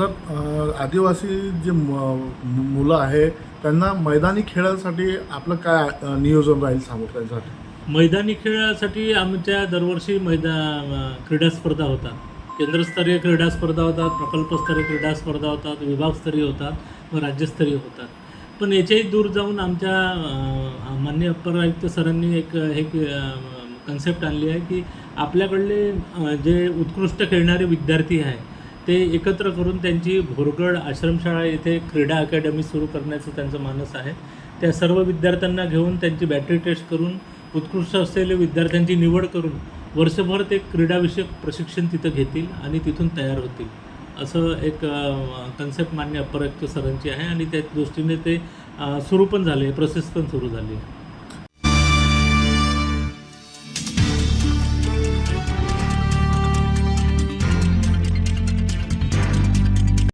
आदिवासी जे म- मुलं आहे त्यांना मैदानी खेळासाठी आपलं काय नियोजन राहील सांगू त्यांच्यासाठी? मैदानी खेळासाठी आमच्या दरवर्षी मैदा क्रीडास्पर्धा क्रीडा स्पर्धा होतात. केंद्रस्तरीय क्रीडा स्पर्धा होतात प्रकल्पस्तरीय क्रीडा स्पर्धा होतात विभागस्तरीय होतात व राज्यस्तरीय होतात. पण याच्याही दूर जाऊन आमच्या मान्य माननीय अप्पर आयुक्त सरांनी एक हे कन्सेप्ट आणली आहे की आपल्याकडले जे उत्कृष्ट खेळणारे विद्यार्थी आहे ते एकत्र करून त्यांची भोरगड आश्रमशाळा येथे क्रीडा अकॅडमी सुरू करण्याचं त्यांचं मानस आहे. त्या सर्व विद्यार्थ्यांना घेऊन त्यांची बॅटरी टेस्ट करून उत्कृष्ट असलेल्या विद्यार्थ्यांची निवड करून वर्षभर ते क्रीडाविषयक प्रशिक्षण तिथं घेतील आणि तिथून तयार होतील. असं एक कन्सेप्ट मान्य अपरायुक्त सरांची आहे आणि त्या दृष्टीने ते सुरू पण झाले प्रोसेस पण सुरू झाली. आहे